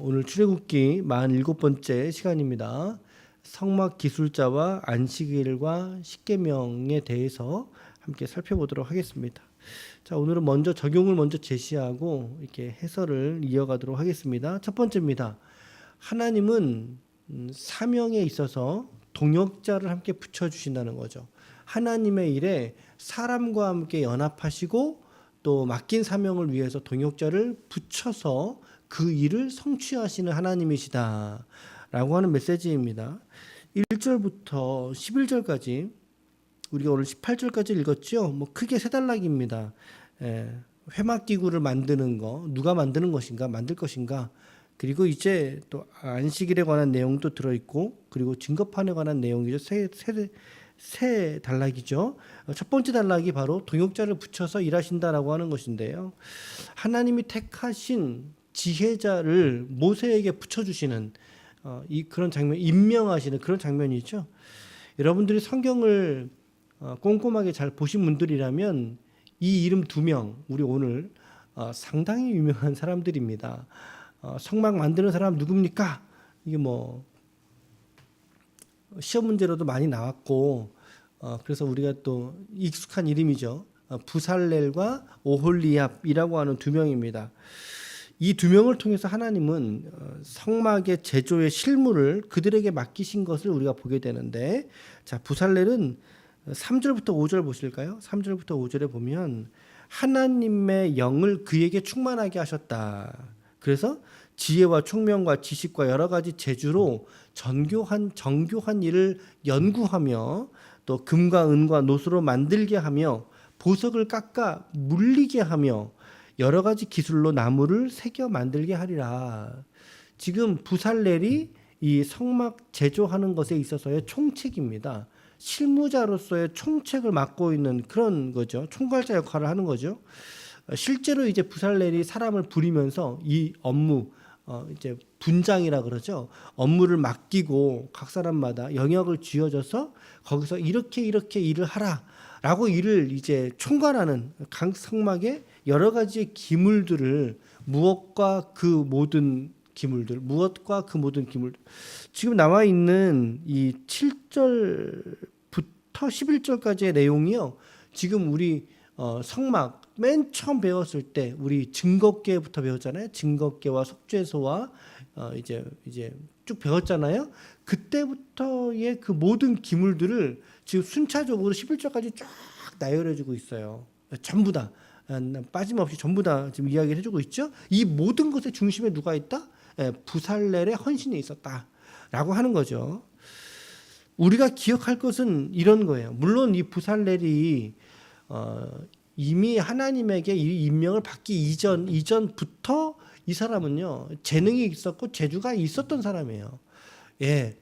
오늘 출애굽기 47번째 시간입니다. 성막 기술자와 안식일과 십계명에 대해서 함께 살펴보도록 하겠습니다. 자, 오늘은 먼저 적용을 먼저 제시하고 이렇게 해설을 이어가도록 하겠습니다. 첫 번째입니다. 하나님은 음, 사명에 있어서 동역자를 함께 붙여 주신다는 거죠. 하나님의 일에 사람과 함께 연합하시고 또 맡긴 사명을 위해서 동역자를 붙여서 그 일을 성취하시는 하나님이시다. 라고 하는 메시지입니다. 1절부터 11절까지 우리가 오늘 18절까지 읽었죠. 뭐 크게 세 단락입니다. 예, 회막 기구를 만드는 거 누가 만드는 것인가 만들 것인가 그리고 이제 또 안식일에 관한 내용도 들어 있고 그리고 증거판에 관한 내용이죠. 세, 세, 세 단락이죠. 어, 첫 번째 단락이 바로 동역자를 붙여서 일하신다라고 하는 것인데요. 하나님이 택하신 지혜자를 모세에게 붙여주시는 어, 이 그런 장면, 임명하시는 그런 장면이죠. 여러분들이 성경을 어, 꼼꼼하게 잘 보신 분들이라면 이 이름 두 명, 우리 오늘 어, 상당히 유명한 사람들입니다. 어, 성막 만드는 사람 누굽니까? 이게 뭐 시험 문제로도 많이 나왔고, 어, 그래서 우리가 또 익숙한 이름이죠. 어, 부살렐과 오홀리압이라고 하는 두 명입니다. 이 두 명을 통해서 하나님은 어, 성막의 제조의 실무를 그들에게 맡기신 것을 우리가 보게 되는데, 자 부살렐은 3절부터 5절 보실까요? 3절부터 5절에 보면 하나님의 영을 그에게 충만하게 하셨다. 그래서 지혜와 총명과 지식과 여러 가지 재주로 전교한 정교한 일을 연구하며 또 금과 은과 노수로 만들게 하며 보석을 깎아 물리게 하며 여러 가지 기술로 나무를 새겨 만들게 하리라. 지금 부살렐이 이 성막 제조하는 것에 있어서의 총책입니다. 실무자로서의 총책을 맡고 있는 그런 거죠. 총괄자 역할을 하는 거죠. 어, 실제로 이제 부살렐이 사람을 부리면서 이 업무 어 이제 분장이라 그러죠. 업무를 맡기고 각 사람마다 영역을 쥐어져서 거기서 이렇게 이렇게 일을 하라 라고 일을 이제 총괄하는 각 성막의 여러 가지의 기물들을 무엇과 그 모든 기물들, 무엇과 그 모든 기물. 지금 나와 있는 이 7절부터 11절까지의 내용이요. 지금 우리 어, 성막 맨 처음 배웠을 때 우리 증거계부터 배웠잖아요. 증거계와 속죄소와 어, 이제 이제 쭉 배웠잖아요. 그때부터의 그 모든 기물들을 지금 순차적으로 11절까지 쫙 나열해주고 있어요. 전부 다 아, 빠짐없이 전부 다 지금 이야기를 해주고 있죠. 이 모든 것의 중심에 누가 있다? 예, 부살렐의 헌신이 있었다라고 하는 거죠. 우리가 기억할 것은 이런 거예요. 물론 이 부살렐이 어, 이미 하나님에게 이 임명을 받기 이전 이전부터 이 사람은요 재능이 있었고 재주가 있었던 사람이에요. 예.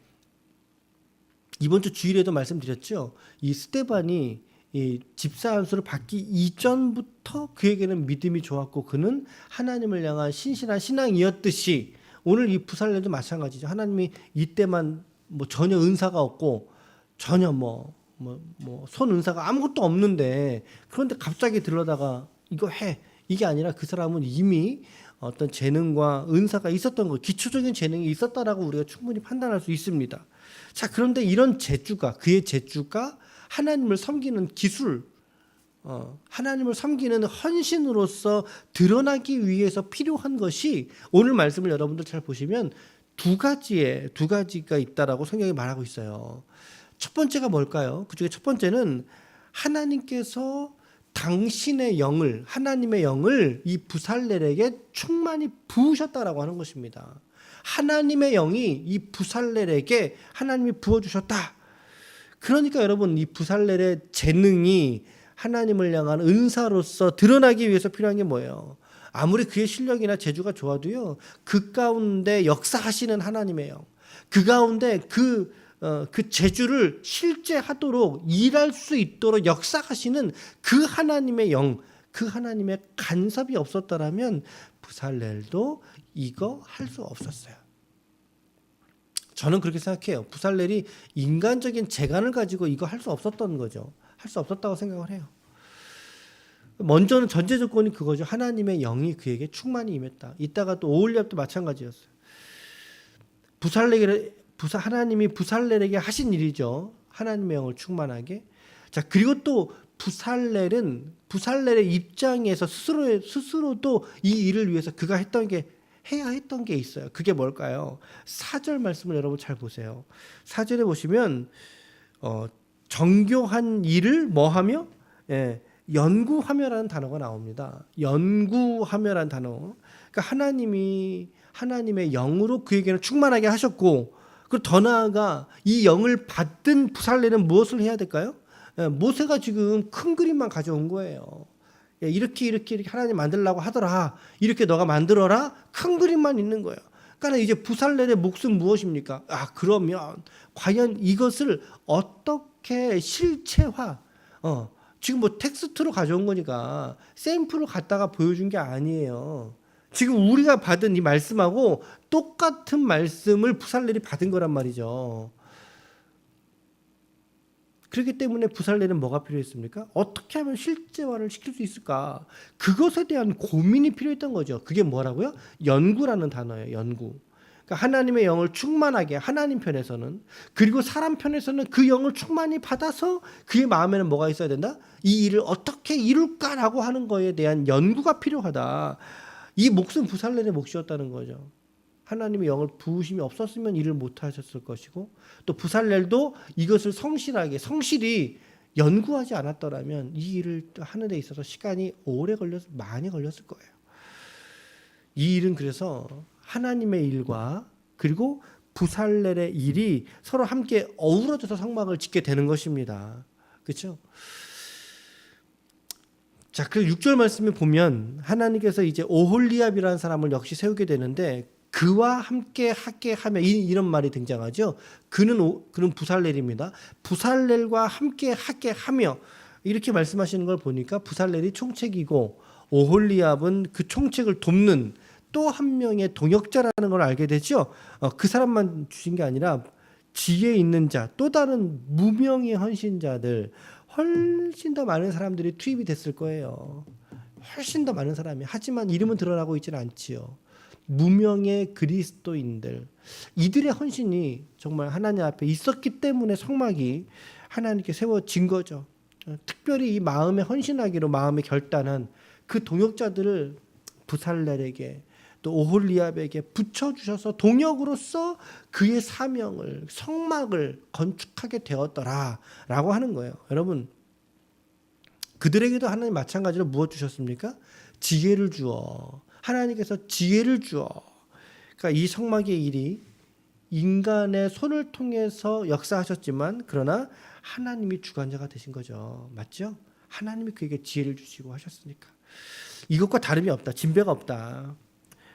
이번 주 주일에도 말씀드렸죠. 이 스테반이 이 집사 안수를 받기 이전부터 그에게는 믿음이 좋았고 그는 하나님을 향한 신실한 신앙이었듯이 오늘 이 부살렘도 마찬가지죠. 하나님이 이때만 뭐 전혀 은사가 없고 전혀 뭐 뭐 뭐 손 은사가 아무것도 없는데 그런데 갑자기 들러다가 이거 해 이게 아니라 그 사람은 이미 어떤 재능과 은사가 있었던 거 기초적인 재능이 있었다라고 우리가 충분히 판단할 수 있습니다. 자 그런데 이런 재주가 그의 재주가 하나님을 섬기는 기술 어, 하나님을 섬기는 헌신으로서 드러나기 위해서 필요한 것이 오늘 말씀을 여러분들 잘 보시면 두 가지의 두 가지가 있다라고 성경이 말하고 있어요. 첫 번째가 뭘까요? 그 중에 첫 번째는 하나님께서 당신의 영을 하나님의 영을 이 부살렐에게 충만히 부으셨다라고 하는 것입니다. 하나님의 영이 이 부살렐에게 하나님이 부어 주셨다. 그러니까 여러분 이 부살렐의 재능이 하나님을 향한 은사로서 드러나기 위해서 필요한 게 뭐예요? 아무리 그의 실력이나 재주가 좋아도요, 그 가운데 역사하시는 하나님의 영, 그 가운데 그, 어, 그 재주를 실제하도록 일할 수 있도록 역사하시는 그 하나님의 영, 그 하나님의 간섭이 없었더라면 부살렐도 이거 할 수 없었어요. 저는 그렇게 생각해요. 부살렐이 인간적인 재간을 가지고 이거 할 수 없었던 거죠. 할 수 없었다고 생각을 해요. 먼저는 전제 조건이 그거죠. 하나님의 영이 그에게 충만히 임했다. 이따가 또 오울리압도 마찬가지였어요. 부살레게 부사 하나님이 부살렐에게 하신 일이죠. 하나님의 영을 충만하게. 자 그리고 또 부살렐은 부살렐의 입장에서 스스로 스스로도 이 일을 위해서 그가 했던 게 해야 했던 게 있어요. 그게 뭘까요? 사절 말씀을 여러분 잘 보세요. 사절에 보시면 어, 정교한 일을 뭐하며 예, 연구하며라는 단어가 나옵니다. 연구하며라는 단어. 그러니까 하나님이 하나님의 영으로 그에게는 충만하게 하셨고 그리고 더 나아가 이 영을 받은 부살레는 무엇을 해야 될까요? 예, 모세가 지금 큰 그림만 가져온 거예요. 예, 이렇게 이렇게 이렇게 하나님 만들라고 하더라. 이렇게 너가 만들어라. 큰 그림만 있는 거예요. 그러니까 이제 부살렐의 몫은 무엇입니까? 아 그러면 과연 이것을 어떻게 실체화? 어 지금 뭐 텍스트로 가져온 거니까 샘플을 갖다가 보여준 게 아니에요. 지금 우리가 받은 이 말씀하고 똑같은 말씀을 부살렐이 받은 거란 말이죠. 그렇기 때문에 부살레는 뭐가 필요했습니까? 어떻게 하면 실제화를 시킬 수 있을까? 그것에 대한 고민이 필요했던 거죠. 그게 뭐라고요? 연구라는 단어예요. 연구. 그러니까 하나님의 영을 충만하게 하나님 편에서는 그리고 사람 편에서는 그 영을 충만히 받아서 그의 마음에는 뭐가 있어야 된다? 이 일을 어떻게 이룰까라고 하는 거에 대한 연구가 필요하다. 이 몫은 부살렐의 몫이었다는 거죠. 하나님의 영을 부으심이 없었으면 일을 못 하셨을 것이고 또 부살렐도 이것을 성실하게 성실히 연구하지 않았더라면 이 일을 하는 데 있어서 시간이 오래 걸렸 많이 걸렸을 거예요. 이 일은 그래서 하나님의 일과 그리고 부살렐의 일이 서로 함께 어우러져서 성막을 짓게 되는 것입니다. 그렇죠? 자, 그 6절 말씀에 보면 하나님께서 이제 오홀리압이라는 사람을 역시 세우게 되는데 그와 함께 하게 하며 이, 이런 말이 등장하죠. 그는 오, 그는 부살렐입니다. 부살렐과 함께 하게 하며 이렇게 말씀하시는 걸 보니까 부살렐이 총책이고 오홀리압은 그 총책을 돕는 또 한 명의 동역자라는 걸 알게 되죠. 어, 그 사람만 주신 게 아니라 지혜 있는 자, 또 다른 무명의 헌신자들 훨씬 더 많은 사람들이 투입이 됐을 거예요. 훨씬 더 많은 사람이 하지만 이름은 드러나고 있지는 않지요. 무명의 그리스도인들 이들의 헌신이 정말 하나님 앞에 있었기 때문에 성막이 하나님께 세워진 거죠. 특별히 이 마음에 헌신하기로 마음에 결단한 그 동역자들을 부살렐에게 또 오홀리압에게 붙여주셔서 동역으로서 그의 사명을 성막을 건축하게 되었더라라고 하는 거예요. 여러분 그들에게도 하나님 마찬가지로 무엇 주셨습니까? 지혜를 주어 하나님께서 지혜를 주어 그러니까 이 성막의 일이 인간의 손을 통해서 역사하셨지만 그러나 하나님이 주관자가 되신 거죠. 맞죠? 하나님이 그에게 지혜를 주시고 하셨으니까 이것과 다름이 없다. 진배가 없다.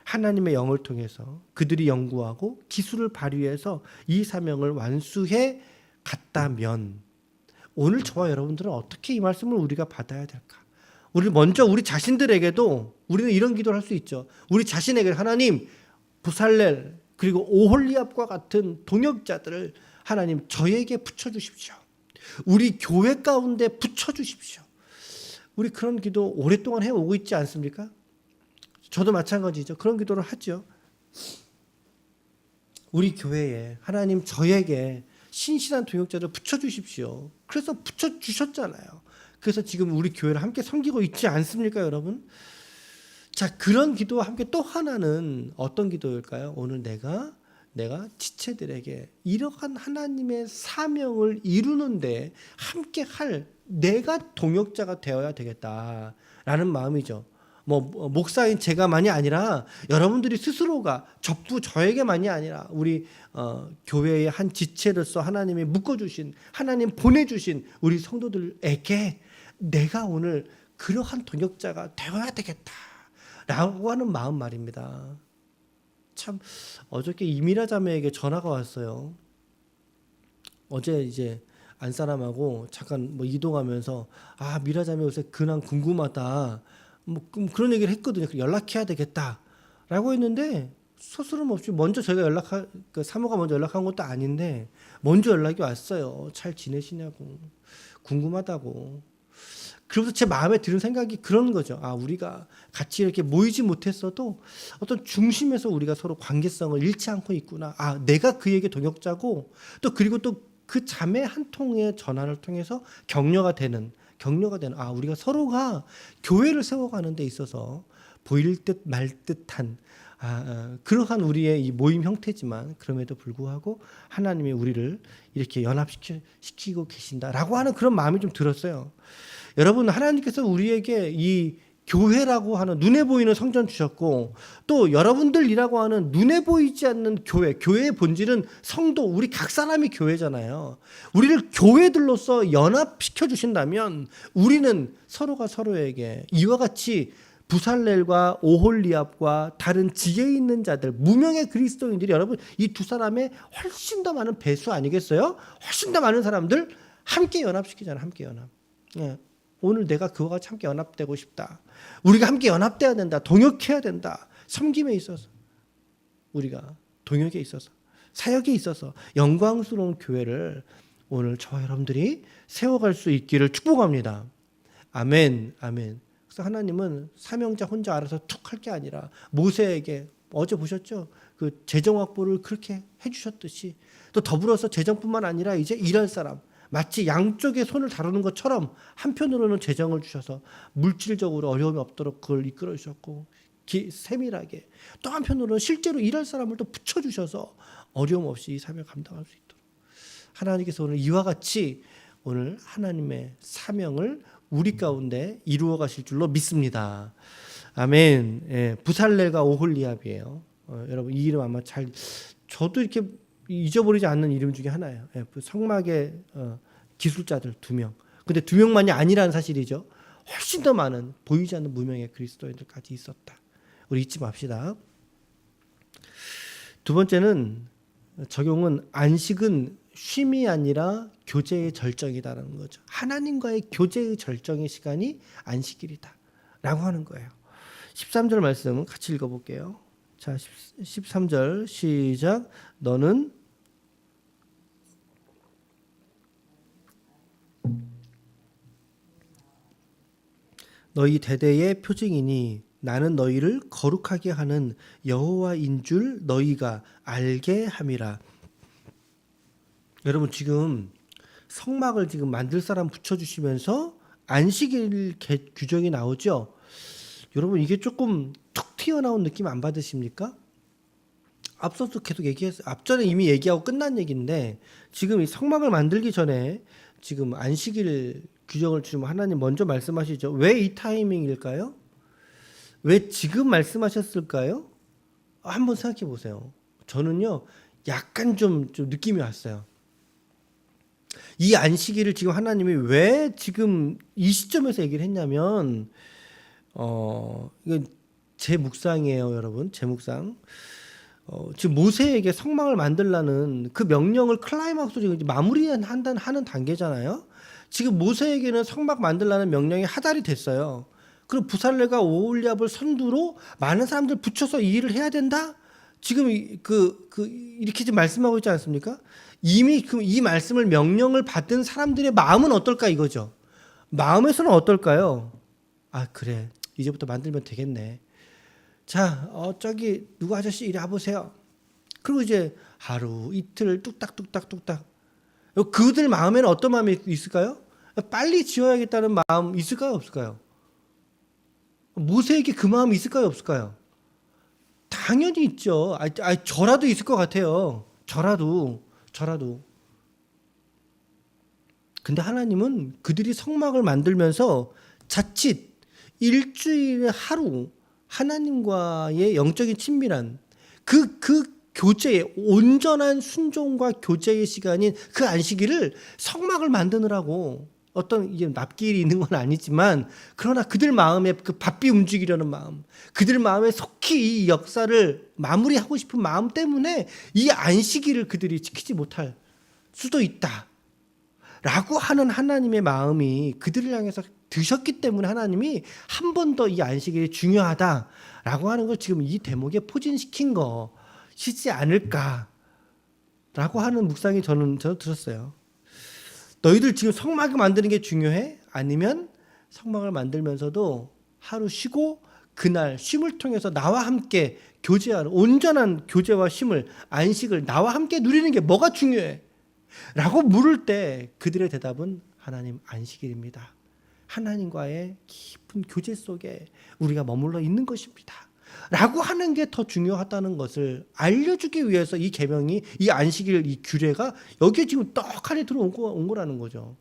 하나님의 영을 통해서 그들이 연구하고 기술을 발휘해서 이 사명을 완수해 갔다면 오늘 저와 여러분들은 어떻게 이 말씀을 우리가 받아야 될까? 우리 먼저 우리 자신들에게도 우리는 이런 기도를 할 수 있죠. 우리 자신에게 하나님 부살렐 그리고 오홀리압과 같은 동역자들을 하나님 저에게 붙여 주십시오. 우리 교회 가운데 붙여 주십시오. 우리 그런 기도 오랫동안 해 오고 있지 않습니까? 저도 마찬가지죠. 그런 기도를 하죠. 우리 교회에 하나님 저에게 신실한 동역자를 붙여 주십시오. 그래서 붙여 주셨잖아요. 그래서 지금 우리 교회를 함께 섬기고 있지 않습니까, 여러분? 자, 그런 기도와 함께 또 하나는 어떤 기도일까요? 오늘 내가 내가 지체들에게 이러한 하나님의 사명을 이루는데 함께 할 내가 동역자가 되어야 되겠다라는 마음이죠. 뭐 목사인 제가만이 아니라 여러분들이 스스로가 적부 저에게만이 아니라 우리 어, 교회의 한 지체로서 하나님이 묶어주신 하나님 보내주신 우리 성도들에게 내가 오늘 그러한 동역자가 되어야 되겠다 라고 하는 마음 말입니다. 참 어저께 이미라 자매에게 전화가 왔어요. 어제 이제 안 사람하고 잠깐 뭐 이동하면서 아 미라 자매 요새 근황 궁금하다. 뭐 그런 얘기를 했거든요. 연락해야 되겠다 라고 했는데 스스럼 없이 먼저 저희가 연락하 그 사모가 먼저 연락한 것도 아닌데 먼저 연락이 왔어요. 잘 지내시냐고 궁금하다고. 그러면서 제 마음에 드는 생각이 그런 거죠. 아, 우리가 같이 이렇게 모이지 못했어도 어떤 중심에서 우리가 서로 관계성을 잃지 않고 있구나. 아, 내가 그에게 동역자고 또 그리고 또 그 자매 한 통의 전환을 통해서 격려가 되는 격려가 되는 아, 우리가 서로가 교회를 세워가는 데 있어서 보일 듯 말 듯한 아, 아, 그러한 우리의 이 모임 형태지만 그럼에도 불구하고 하나님이 우리를 이렇게 연합시키고 계신다라고 하는 그런 마음이 좀 들었어요. 여러분 하나님께서 우리에게 이 교회라고 하는 눈에 보이는 성전 주셨고 또 여러분들이라고 하는 눈에 보이지 않는 교회, 교회의 본질은 성도 우리 각 사람이 교회잖아요. 우리를 교회들로서 연합시켜 주신다면 우리는 서로가 서로에게 이와 같이 부살렐과 오홀리압과 다른 지혜 있는 자들 무명의 그리스도인들이 여러분 이 두 사람의 훨씬 더 많은 배수 아니겠어요? 훨씬 더 많은 사람들 함께 연합시키잖아요. 함께 연합. 예. 오늘 내가 그와 함께 연합되고 싶다. 우리가 함께 연합돼야 된다. 동역해야 된다. 섬김에 있어서 우리가 동역에 있어서 사역에 있어서 영광스러운 교회를 오늘 저와 여러분들이 세워갈 수 있기를 축복합니다. 아멘, 아멘. 그래서 하나님은 사명자 혼자 알아서 툭 할 게 아니라 모세에게 어제 보셨죠? 그 재정 확보를 그렇게 해주셨듯이 또 더불어서 재정뿐만 아니라 이제 일할 사람 마치 양쪽의 손을 다루는 것처럼 한편으로는 재정을 주셔서 물질적으로 어려움이 없도록 그걸 이끌어 주셨고 기, 세밀하게 또 한편으로는 실제로 일할 사람을 또 붙여 주셔서 어려움 없이 이 사명을 감당할 수 있도록 하나님께서 오늘 이와 같이 오늘 하나님의 사명을 우리 가운데 이루어 가실 줄로 믿습니다. 아멘. 예, 부살렐과 오홀리압이에요. 어, 여러분 이 이름 아마 잘 저도 이렇게 잊어버리지 않는 이름 중에 하나예요. 예, 그 성막의 어, 기술자들 두 명. 근데 두 명만이 아니라는 사실이죠. 훨씬 더 많은 보이지 않는 무명의 그리스도인들까지 있었다. 우리 잊지 맙시다. 두 번째는 적용은 안식은 쉼이 아니라 교제의 절정이다라는 거죠. 하나님과의 교제의 절정의 시간이 안식일이다. 라고 하는 거예요. 13절 말씀 같이 읽어볼게요. 자, 13절 시작. 너는 너희 대대의 표징이니 나는 너희를 거룩하게 하는 여호와인 줄 너희가 알게 함이라. 여러분 지금 성막을 지금 만들 사람 붙여 주시면서 안식일 개- 규정이 나오죠. 여러분 이게 조금 툭 튀어나온 느낌 안 받으십니까? 앞서서 계속 얘기했어요. 앞전에 이미 얘기하고 끝난 얘기인데 지금 이 성막을 만들기 전에 지금 안식일 규정을 주면 하나님 먼저 말씀하시죠. 왜 이 타이밍일까요? 왜 지금 말씀하셨을까요? 한번 생각해 보세요. 저는요, 약간 좀, 좀 느낌이 왔어요. 이 안식일을 지금 하나님이 왜 지금 이 시점에서 얘기를 했냐면, 어, 이건 제 묵상이에요, 여러분. 제 묵상. 어, 지금 모세에게 성막을 만들라는 그 명령을 클라이막스로 마무리한다는 하는 단계잖아요. 지금 모세에게는 성막 만들라는 명령이 하달이 됐어요. 그리고 부살레가 오올리압을 선두로 많은 사람들 붙여서 이 일을 해야 된다. 지금 이- 그, 그 이렇게 지금 말씀하고 있지 않습니까? 이미 그 이 말씀을 명령을 받은 사람들의 마음은 어떨까 이거죠. 마음에서는 어떨까요? 아 그래 이제부터 만들면 되겠네. 자, 어, 저기 누구 아저씨 이리 와보세요. 그리고 이제 하루 이틀 뚝딱뚝딱 뚝딱. 그들 마음에는 어떤 마음이 있을까요? 빨리 지어야겠다는 마음 있을까요, 없을까요? 모세에게 그 마음이 있을까요, 없을까요? 당연히 있죠. 아, 아, 저라도 있을 것 같아요. 저라도, 저라도. 근데 하나님은 그들이 성막을 만들면서 자칫 일주일에 하루 하나님과의 영적인 친밀한 그, 그 교제의 온전한 순종과 교제의 시간인 그 안식일을 성막을 만드느라고 어떤 이게 납기일이 있는 건 아니지만 그러나 그들 마음에 그 바삐 움직이려는 마음, 그들 마음에 속히 이 역사를 마무리하고 싶은 마음 때문에 이 안식일을 그들이 지키지 못할 수도 있다. 라고 하는 하나님의 마음이 그들을 향해서 드셨기 때문에 하나님이 한 번 더 이 안식일이 중요하다라고 하는 걸 지금 이 대목에 포진시킨 것 이지 않을까라고 하는 묵상이 저는 저는 들었어요. 너희들 지금 성막을 만드는 게 중요해? 아니면 성막을 만들면서도 하루 쉬고 그날 쉼을 통해서 나와 함께 교제하는 온전한 교제와 쉼을 안식을 나와 함께 누리는 게 뭐가 중요해? 라고 물을 때 그들의 대답은 하나님 안식일입니다. 하나님과의 깊은 교제 속에 우리가 머물러 있는 것입니다. 라고 하는 게 더 중요하다는 것을 알려주기 위해서 이 계명이 이 안식일 이 규례가 여기에 지금 떡하니 들어온 거, 온 거라는 거죠.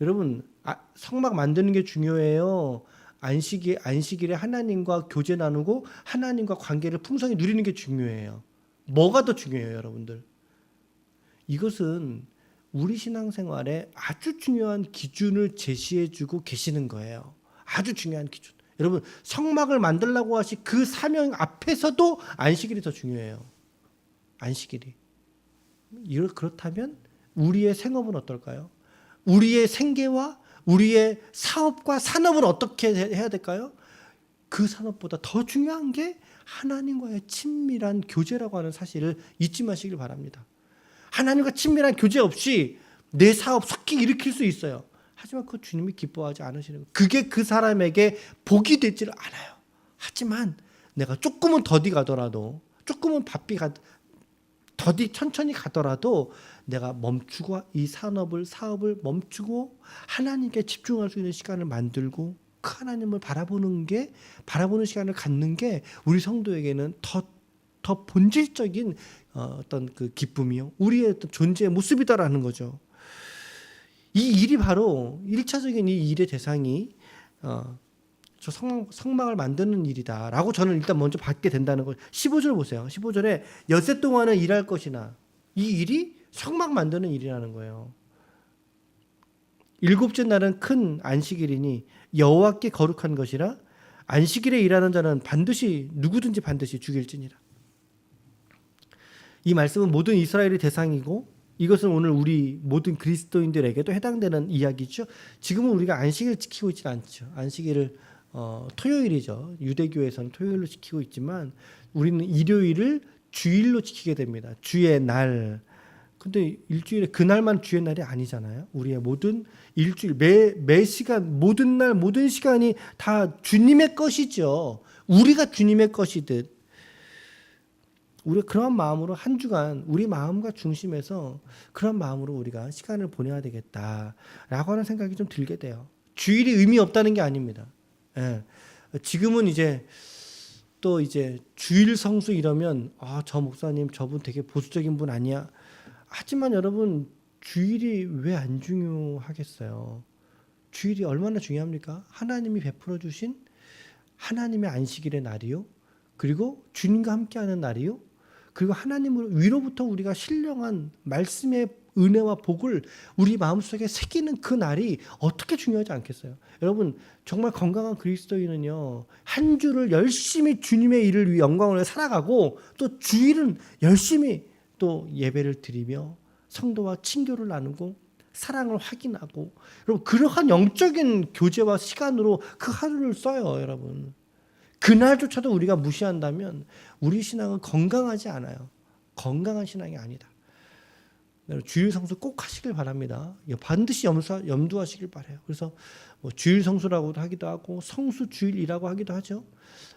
여러분 아, 성막 만드는 게 중요해요. 안식일 안식일에 하나님과 교제 나누고 하나님과 관계를 풍성히 누리는 게 중요해요. 뭐가 더 중요해요, 여러분들? 이것은 우리 신앙생활에 아주 중요한 기준을 제시해주고 계시는 거예요. 아주 중요한 기준. 여러분 성막을 만들라고 하시 그 사명 앞에서도 안식일이 더 중요해요. 안식일이. 이럴 그렇다면 우리의 생업은 어떨까요? 우리의 생계와 우리의 사업과 산업은 어떻게 해- 해야 될까요? 그 산업보다 더 중요한 게 하나님과의 친밀한 교제라고 하는 사실을 잊지 마시길 바랍니다. 하나님과 친밀한 교제 없이 내 사업 속히 일으킬 수 있어요. 하지만 그 주님이 기뻐하지 않으시는 거예요. 그게 그 사람에게 복이 되지를 않아요. 하지만 내가 조금은 더디 가더라도 조금은 바삐 가 더디 천천히 가더라도 내가 멈추고 이 산업을 사업을 멈추고 하나님께 집중할 수 있는 시간을 만들고 그 하나님을 바라보는 게 바라보는 시간을 갖는 게 우리 성도에게는 더 더 본질적인 어, 어떤 그 기쁨이요 우리의 어떤 존재의 모습이다라는 거죠. 이 일이 바로 일차적인 이 일의 대상이 어, 저 성막, 성막을 만드는 일이다라고 저는 일단 먼저 받게 된다는 거. 15절 보세요. 15절에 여세 동안은 일할 것이나 이 일이 성막 만드는 일이라는 거예요. 일곱째 날은 큰 안식일이니 여호와께 거룩한 것이라 안식일에 일하는 자는 반드시 누구든지 반드시 죽일지니라. 이 말씀은 모든 이스라엘의 대상이고 이것은 오늘 우리 모든 그리스도인들에게도 해당되는 이야기죠. 지금은 우리가 안식일 지키고 있지 않죠. 안식일을 어, 토요일이죠. 유대교에서는 토요일로 지키고 있지만 우리는 일요일을 주일로 지키게 됩니다. 주의 날. 근데 일주일에 그날만 주의 날이 아니잖아요. 우리의 모든 일주일 매, 매 시간 모든 날 모든 시간이 다 주님의 것이죠. 우리가 주님의 것이듯 우리 그런 마음으로 한 주간 우리 마음과 중심에서 그런 마음으로 우리가 시간을 보내야 되겠다라고 하는 생각이 좀 들게 돼요. 주일이 의미 없다는 게 아닙니다. 예. 지금은 이제 또 이제 주일 성수 이러면 아 저 목사님 저분 되게 보수적인 분 아니야. 하지만 여러분 주일이 왜 안 중요하겠어요? 주일이 얼마나 중요합니까? 하나님이 베풀어 주신 하나님의 안식일의 날이요. 그리고 주님과 함께하는 날이요. 그리고 하나님을 위로부터 우리가 신령한 말씀의 은혜와 복을 우리 마음속에 새기는 그 날이 어떻게 중요하지 않겠어요? 여러분 정말 건강한 그리스도인은요 한 주를 열심히 주님의 일을 위해 영광을 살아가고 또 주일은 열심히 또 예배를 드리며 성도와 친교를 나누고 사랑을 확인하고 여러분 그러한 영적인 교제와 시간으로 그 하루를 써요 여러분 그날조차도 우리가 무시한다면 우리 신앙은 건강하지 않아요. 건강한 신앙이 아니다. 주일 성수 꼭 하시길 바랍니다. 반드시 염수, 염두하시길 바래요. 그래서 뭐 주일 성수라고도 하기도 하고 성수 주일이라고 하기도 하죠.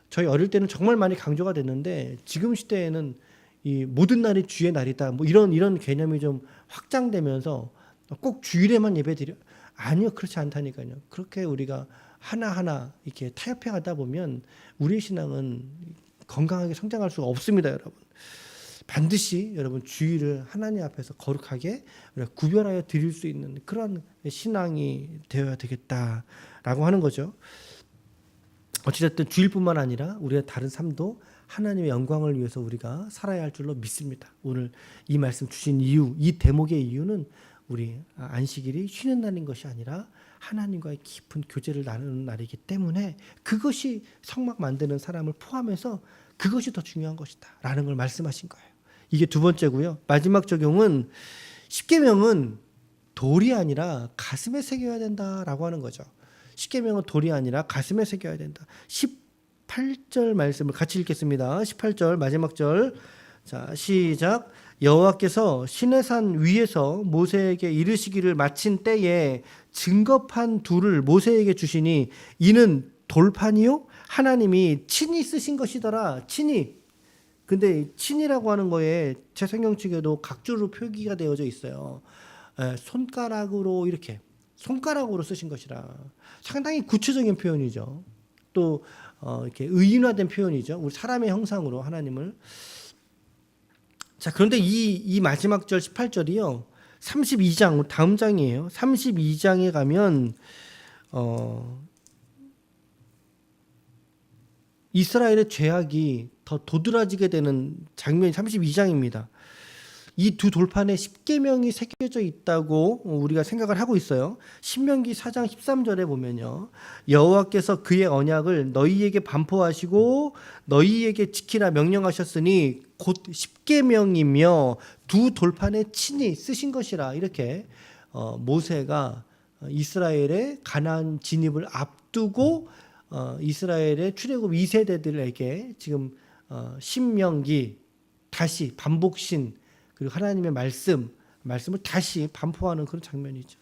저희 어릴 때는 정말 많이 강조가 됐는데 지금 시대에는 이 모든 날이 주의 날이다. 뭐 이런 이런 개념이 좀 확장되면서 꼭 주일에만 예배 드려 아니요 그렇지 않다니까요. 그렇게 우리가 하나 하나 이렇게 타협해 가다 보면 우리의 신앙은 건강하게 성장할 수가 없습니다, 여러분. 반드시 여러분 주일을 하나님 앞에서 거룩하게 구별하여 드릴 수 있는 그런 신앙이 되어야 되겠다라고 하는 거죠. 어찌됐든 주일뿐만 아니라 우리의 다른 삶도 하나님의 영광을 위해서 우리가 살아야 할 줄로 믿습니다. 오늘 이 말씀 주신 이유, 이 대목의 이유는 우리 안식일이 쉬는 날인 것이 아니라 하나님과의 깊은 교제를 나누는 날이기 때문에 그것이 성막 만드는 사람을 포함해서 그것이 더 중요한 것이다 라는 걸 말씀하신 거예요. 이게 두 번째고요. 마지막 적용은 십계명은 돌이 아니라 가슴에 새겨야 된다라고 하는 거죠. 십계명은 돌이 아니라 가슴에 새겨야 된다. 18절 말씀을 같이 읽겠습니다. 18절 마지막 절 자, 시작. 여호와께서 시내산 위에서 모세에게 이르시기를 마친 때에 증거판 둘을 모세에게 주시니 이는 돌판이요 하나님이 친히 쓰신 것이더라. 친히. 근데 친이라고 하는 거에 제 성경책에도 각주로 표기가 되어져 있어요. 에, 손가락으로 이렇게 손가락으로 쓰신 것이라. 상당히 구체적인 표현이죠. 또 어, 이렇게 의인화된 표현이죠. 우리 사람의 형상으로 하나님을 자, 그런데 이, 이 마지막 절 18절이요. 32장, 다음 장이에요. 32장에 가면, 어, 이스라엘의 죄악이 더 도드라지게 되는 장면이 32장입니다. 이 두 돌판에 십계명이 새겨져 있다고 우리가 생각을 하고 있어요. 신명기 4장 13절에 보면요. 여호와께서 그의 언약을 너희에게 반포하시고 너희에게 지키라 명령하셨으니 곧 십계명이며 두 돌판에 친히 쓰신 것이라 이렇게 어, 모세가 이스라엘의 가나안 진입을 앞두고 어, 이스라엘의 출애굽 2세대들에게 지금 어, 신명기 다시 반복신 그리고 하나님의 말씀 말씀을 다시 반포하는 그런 장면이죠.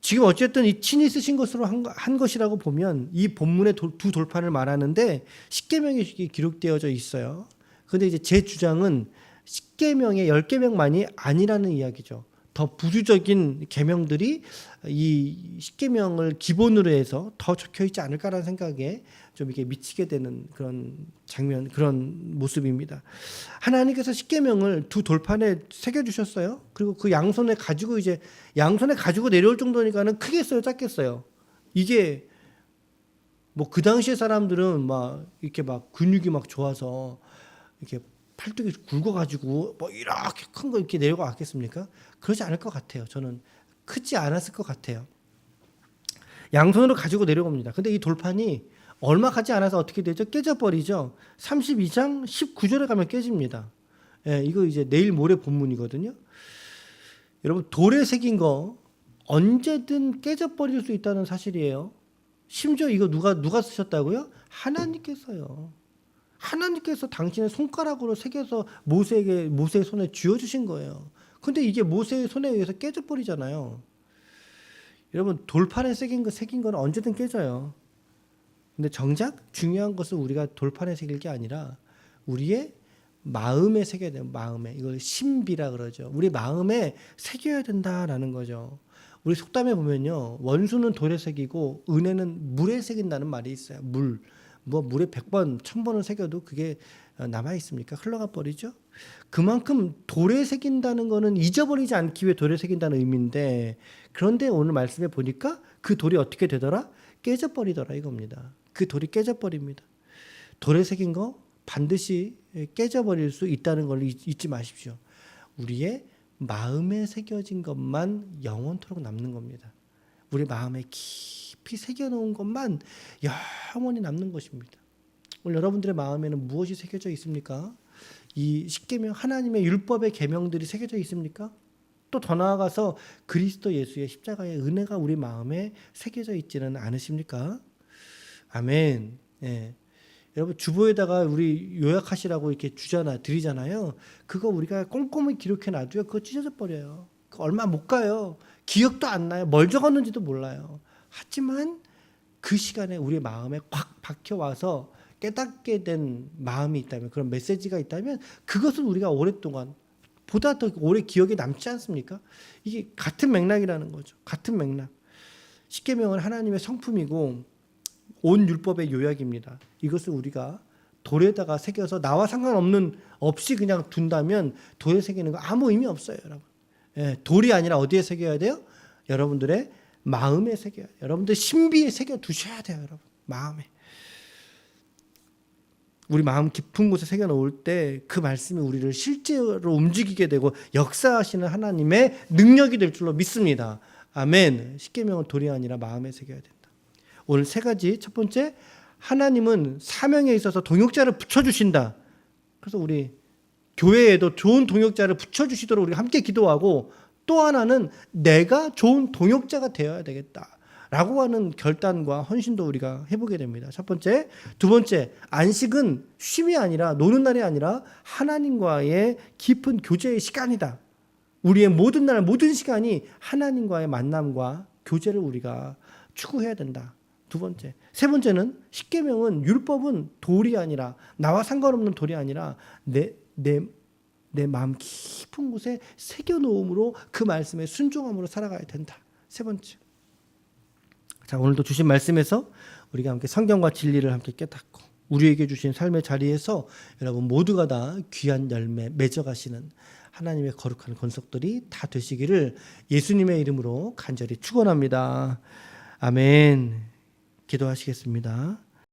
지금 어쨌든 이 친히 쓰신 것으로 한, 한 것이라고 보면 이 본문의 돌- 두 돌판을 말하는데 십계명이 기록되어져 있어요. 근데 이제 제 주장은 십계명의 열 계명만이 아니라는 이야기죠. 더 부수적인 계명들이 이 십계명을 기본으로 해서 더 적혀 있지 않을까라는 생각에 좀 이렇게 미치게 되는 그런 장면, 그런 모습입니다. 하나님께서 십계명을 두 돌판에 새겨 주셨어요. 그리고 그 양손에 가지고 이제 양손에 가지고 내려올 정도니까는 크겠어요, 작겠어요. 이게 뭐 그 당시에 사람들은 막 이렇게 막 근육이 막 좋아서 이렇게 팔뚝이 굵어가지고 뭐 이렇게 큰 거 이렇게 내려가 왔겠습니까? 그러지 않을 것 같아요. 저는 크지 않았을 것 같아요. 양손으로 가지고 내려옵니다. 근데 이 돌판이 얼마 가지 않아서 어떻게 되죠? 깨져버리죠. 32장 19절에 가면 깨집니다. 예, 이거 이제 내일 모레 본문이거든요. 여러분 돌에 새긴 거 언제든 깨져버릴 수 있다는 사실이에요. 심지어 이거 누가 누가 쓰셨다고요? 하나님께서요. 하나님께서 당신의 손가락으로 새겨서 모세에게 모세의 손에 쥐어 주신 거예요. 근데 이게 모세의 손에 의해서 깨져 버리잖아요. 여러분 돌판에 새긴 거 새긴 거는 언제든 깨져요. 근데 정작 중요한 것은 우리가 돌판에 새길 게 아니라 우리의 마음에 새겨야 돼요. 마음에 이걸 신비라 그러죠. 우리 마음에 새겨야 된다라는 거죠. 우리 속담에 보면요 원수는 돌에 새기고 은혜는 물에 새긴다는 말이 있어요. 물. 뭐 물에 100번, 1000번을 새겨도 그게 남아 있습니까? 흘러가 버리죠. 그만큼 돌에 새긴다는 거는 잊어버리지 않기 위해 돌에 새긴다는 의미인데 그런데 오늘 말씀에 보니까 그 돌이 어떻게 되더라? 깨져 버리더라 이겁니다. 그 돌이 깨져 버립니다. 돌에 새긴 거 반드시 깨져 버릴 수 있다는 걸 잊- 잊지 마십시오. 우리의 마음에 새겨진 것만 영원토록 남는 겁니다. 우리 마음에 깊이 새겨놓은 것만 영원히 남는 것입니다. 오늘 여러분들의 마음에는 무엇이 새겨져 있습니까? 이 십계명 하나님의 율법의 계명들이 새겨져 있습니까? 또 더 나아가서 그리스도 예수의 십자가의 은혜가 우리 마음에 새겨져 있지는 않으십니까? 아멘. 예. 여러분 주보에다가 우리 요약하시라고 이렇게 주잖아 드리잖아요. 그거 우리가 꼼꼼히 기록해 놔도요. 그거 찢어져 버려요. 그거 얼마 못 가요. 기억도 안 나요. 뭘 적었는지도 몰라요. 하지만 그 시간에 우리 마음에 꽉 박혀 와서 깨닫게 된 마음이 있다면 그런 메시지가 있다면 그것은 우리가 오랫동안 보다 더 오래 기억에 남지 않습니까? 이게 같은 맥락이라는 거죠. 같은 맥락. 십계명은 하나님의 성품이고 온 율법의 요약입니다. 이것을 우리가 돌에다가 새겨서 나와 상관없는 없이 그냥 둔다면 돌에 새기는 거 아무 의미 없어요, 여러분. 예, 돌이 아니라 어디에 새겨야 돼요? 여러분들의 마음에 새겨야 돼요. 여러분들 신비에 새겨 두셔야 돼요, 여러분. 마음에. 우리 마음 깊은 곳에 새겨 놓을 때 그 말씀이 우리를 실제로 움직이게 되고 역사하시는 하나님의 능력이 될 줄로 믿습니다. 아멘. 십계명은 돌이 아니라 마음에 새겨야 된다. 오늘 세 가지 첫 번째 하나님은 사명에 있어서 동역자를 붙여 주신다. 그래서 우리 교회에도 좋은 동역자를 붙여 주시도록 우리 함께 기도하고 또 하나는 내가 좋은 동역자가 되어야 되겠다. 라고 하는 결단과 헌신도 우리가 해보게 됩니다. 첫 번째. 두 번째, 안식은 쉼이 아니라, 노는 날이 아니라 하나님과의 깊은 교제의 시간이다. 우리의 모든 날, 모든 시간이 하나님과의 만남과 교제를 우리가 추구해야 된다. 두 번째. 세 번째는 십계명은 율법은 돌이 아니라 나와 상관없는 돌이 아니라 내 내 내 마음 깊은 곳에 새겨 놓음으로 그 말씀에 순종함으로 살아가야 된다. 세 번째. 자, 오늘도 주신 말씀에서 우리가 함께 성경과 진리를 함께 깨닫고 우리에게 주신 삶의 자리에서 여러분 모두가 다 귀한 열매 맺어 가시는 하나님의 거룩한 권속들이 다 되시기를 예수님의 이름으로 간절히 축원합니다. 아멘. 기도하시겠습니다.